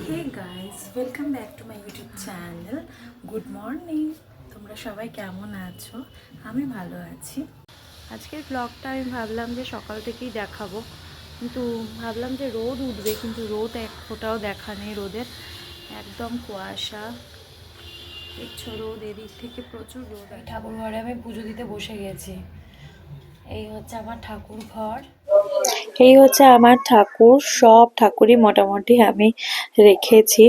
Hey guys welcome back to my YouTube channel good morning তোমরা সবাই কেমন আছো? আমি ভালো আছি। আজকের ব্লগটা আমি ভাবলাম যে সকাল থেকেই দেখাবো। কিন্তু ভাবলাম যে রোদ উঠবে, কিন্তু রোদ এক ফোঁটাও দেখা নেই রোদের। একদম কুয়াশা। দেখছ রোদ, এদিক থেকে প্রচুর রোদ। ঠাকুর ঘরে আমি পুজো দিতে বসে গেছি। এই হচ্ছে আমার ঠাকুর ঘর এই হচ্ছে আমার ঠাকুর, সব ঠাকুরই মোটামুটি আমি রেখেছি।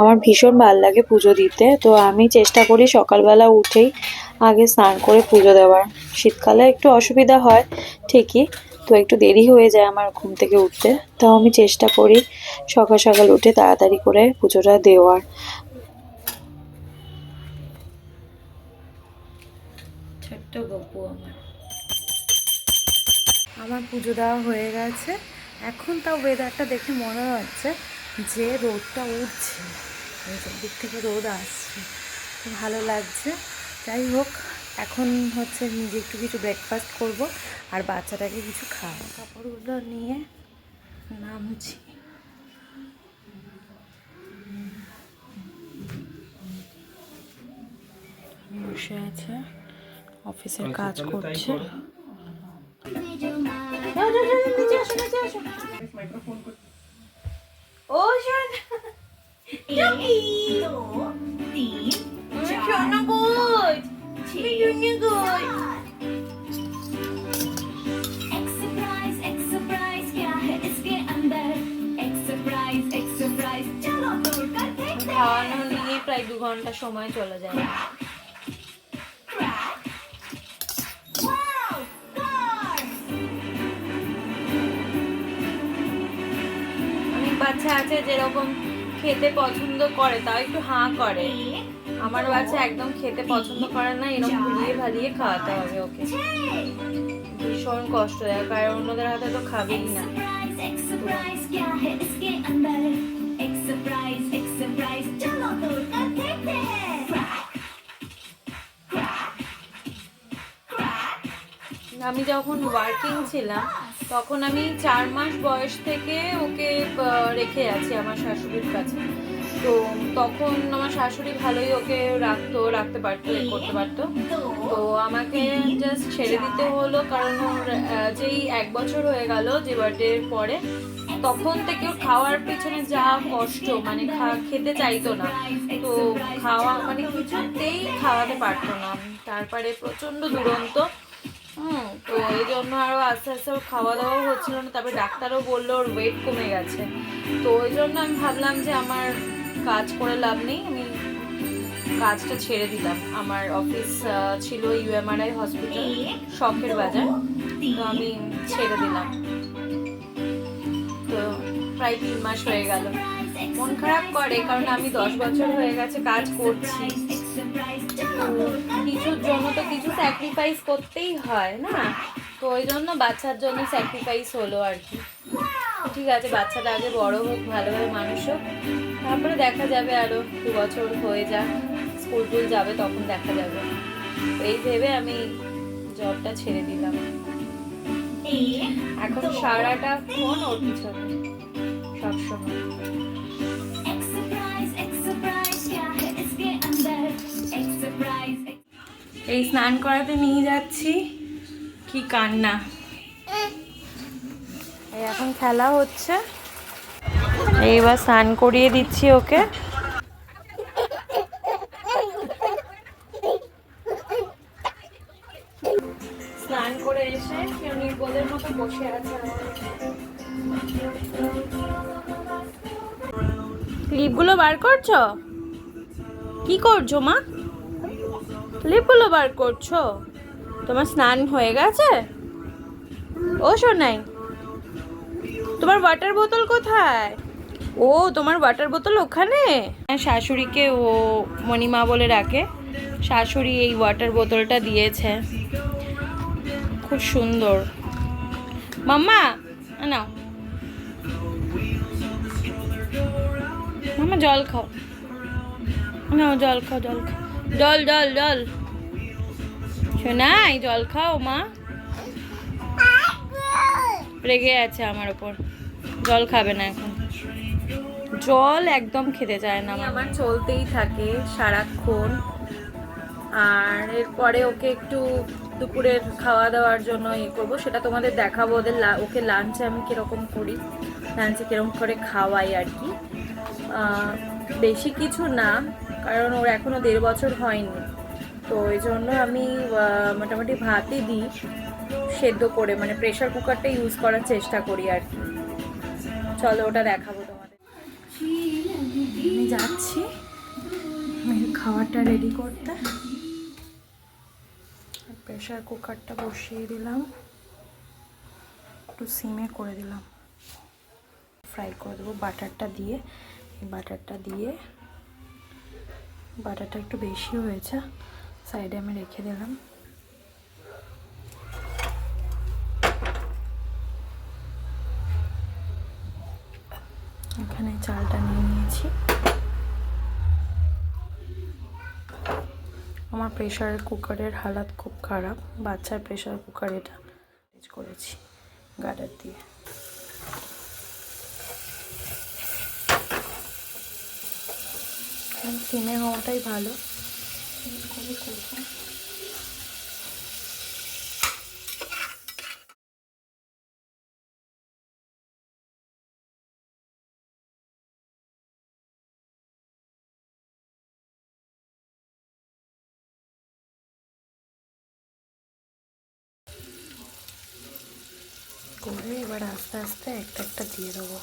আমার ভীষণ ভালো লাগে পুজো দিতে, তো আমি চেষ্টা করি সকালবেলা উঠেই আগে স্নান করে পুজো দেওয়ার। শীতকালে একটু অসুবিধা হয়, ঠিকই, তো একটু দেরি হয়ে যায় আমার ঘুম থেকে উঠতে, তাও আমি চেষ্টা করি সকাল সকাল উঠে তাড়াতাড়ি করে পুজোটা দেওয়ার। ছোট্ট গপু আমার। আমার পুজো দেওয়া হয়ে গেছে। এখন তাও ওয়েদারটা দেখে মনে হচ্ছে যে রোদটা উঠছে। এই যে দিক থেকে রোদ আসছে। ভালো লাগছে। যাই হোক এখন হচ্ছে নিজে একটু কিছু ব্রেকফাস্ট করব আর বাচ্চাটাকে কিছু খাওয়া কাপড়গুলো নিয়ে নামছি। বসে আছে অফিসের কাজ করছে। Ocean. Ducky. Tin. Shona good. Shona good. খাওয়ানো নিয়ে প্রায় দু ঘণ্টা সময় চলে যায় বাচ্চা আছে যেরকম খেতে পছন্দ করে, তাও একটু হাঁ করে। আমার বাচ্চা একদম খেতে পছন্দ করে না, এরকম ভুলিয়ে ভালিয়ে খাওয়াতে হবে ওকে। ভীষণ কষ্ট দেয় কারণ অন্যদের হাতে তো খাবেই না। আমি যখন ওয়ার্কিং ছিলাম তখন আমি চার মাস বয়স থেকে ওকে রেখে আছি আমার শাশুড়ির কাছে। তো তখন আমার শাশুড়ি ভালোই ওকে রাখতো রাখতে পারতো এ করতে পারতো। তো আমাকে জাস্ট ছেড়ে দিতে হলো কারণ ওর যেই এক বছর হয়ে গেল যে বার্থডের পরে তখন থেকে ওর খাওয়ার পেছনে যা কষ্ট মানে খেতে চাইতো না। তো খাওয়া মানে কিছুতেই খাওয়াতে পারতো না। তারপরে প্রচণ্ড দুরন্ত হুম, তো এই জন্য আরও আস্তে আস্তে ওর খাওয়া দাওয়াও হচ্ছিল না, তারপরে ডাক্তারও বলল ওর ওয়েট কমে গেছে। তো ওই জন্য আমি ভাবলাম যে আমার কাজ করে লাভ নেই, আমি কাজটা ছেড়ে দিলাম। আমার অফিস ছিল ইউএমআরআই হসপিটাল শখের বাজার। তো আমি ছেড়ে দিলাম। তো প্রায় তিন মাস হয়ে গেল। মন খারাপ করে, কারণ আমি দশ বছর হয়ে গেছে কাজ করছি। কিছু স্যাক্রিফাইস করতেই হয় না? তো ওই জন্য বাচ্চার জন্য স্যাক্রিফাইস হলো আর কি। ঠিক আছে বাচ্চাটা আগে বড় হোক ভালোভাবে মানুষ হোক তারপরে দেখা যাবে আরও দু বছর হয়ে যাক স্কুল টুল যাবে তখন দেখা যাবে। এই ভেবে আমি জবটা ছেড়ে দিলাম। এখন সারাটা ফোন ওর পিছনে সবসময়। এই স্নান করাতে নিয়ে যাচ্ছি। কি কান্না। এখন খেলা হচ্ছে। এইবার স্নান করিয়ে দিচ্ছি ওকে। স্নান করে এসে বসে ক্লিপগুলো বার করছ? কি করছ মা? ক্লিপগুলো বার করছ? তোমার স্নান হয়ে গেছে? ও শোনাই তোমার ওয়াটার বোতল কোথায়? ও তোমার ওয়াটার বোতল ওখানে? হ্যাঁ, শাশুড়িকে ও মণিমা বলে রাখে শাশুড়ি এই ওয়াটার বোতলটা দিয়েছে। খুব সুন্দর। মাম্মা আ নাও। মামা জল খাও। নাও জল খাও জল খাও। জল জল জল। শোনাই, জল খাও মা। রেগে আছে আমার ওপর। জল খাবে না এখন। জল একদম খেতে চায় না আমার চলতেই থাকে সারাক্ষণ। আর এরপরে ওকে একটু দুপুরের খাওয়া দাওয়ার জন্য ইয়ে করব। সেটা তোমাদের দেখাবো ওদের ওকে লাঞ্চে আমি কীরকম করি। লাঞ্চে কীরকম করে খাওয়াই আর কি। বেশি কিছু না, কারণ ওর এখনও দেড় বছর হয়নি। তো এই জন্য আমি মোটামুটি ভাতই দিই, সেদ্ধ করে মানে প্রেশার কুকারটা ইউজ করার চেষ্টা করি আর কি। চলো ওটা দেখাবো তোমাদের। আমি যাচ্ছি। খাবারটা রেডি করতে। প্রেশার কুকারটা বসিয়ে দিলাম। একটু সিমে করে দিলাম। ফ্রাই করে দেবো বাটারটা দিয়ে। বাটারটা দিয়ে, বাটারটা একটু বেশি হয়েছে। সাইডে আমি রেখে দিলাম। এখানে চালটা নিয়ে নিয়েছি। আমার প্রেশার কুকারের হালাত খুব খারাপ। বাচ্চার প্রেশার কুকার এটা ইউজ করেছি গার্ডার দিয়ে। সিমে হওয়াটাই ভালো। করে করব। করে এবার আস্তে আস্তে একটা একটা দিয়ে দেবো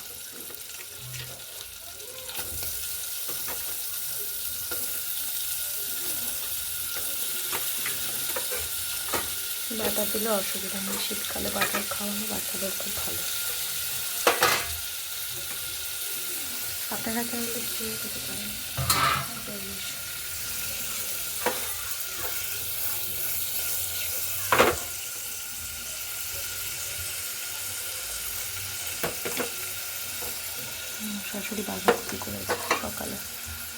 বাটার দিলে অসুবিধা নেই। শীতকালে বাটার খাওয়ানো বাচ্চাদের খুব ভালো। আপনারা চাইলে খেয়ে খেতে পারেন? শাশুড়ি বাঁধাকপি করেছে সকালে।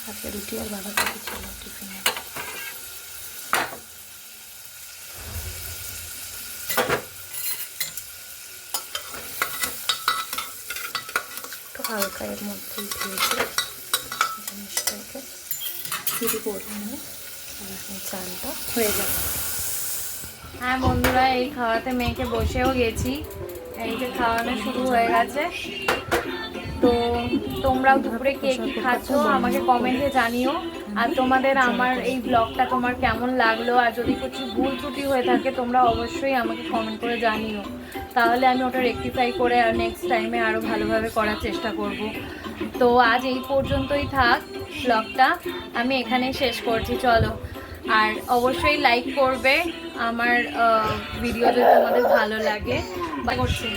আজকে রুটি আর বাঁধাকপি ছিল টিফিনে। হালকা এর মধ্যেই ভেজে জিনিসটাকে। শুরু করে নিয়ে আর এখন চালটা হয়ে যাবে হ্যাঁ বন্ধুরা, এই খাওয়াতে মেয়েকে বসেও গেছি। এই যে খাওয়ানো শুরু হয়ে গেছে। তো তোমরাও দুপুরে কে কি খাচ্ছ আমাকে কমেন্টে জানিও। আর তোমাদের আমার এই ব্লগটা তোমার কেমন লাগল? আর যদি কিছু ভুল ত্রুটি হয়ে থাকে, তোমরা অবশ্যই আমাকে কমেন্ট করে জানিও। তাহলে আমি ওটা রেকটিফাই করে আর নেক্সট টাইমে আরও ভালোভাবে করার চেষ্টা করব। তো আজ এই পর্যন্তই থাক ব্লগটা আমি এখানেই শেষ করছি, চলো। আর অবশ্যই লাইক করবে আমার ভিডিও যদি তোমাদের ভালো লাগে। করছি।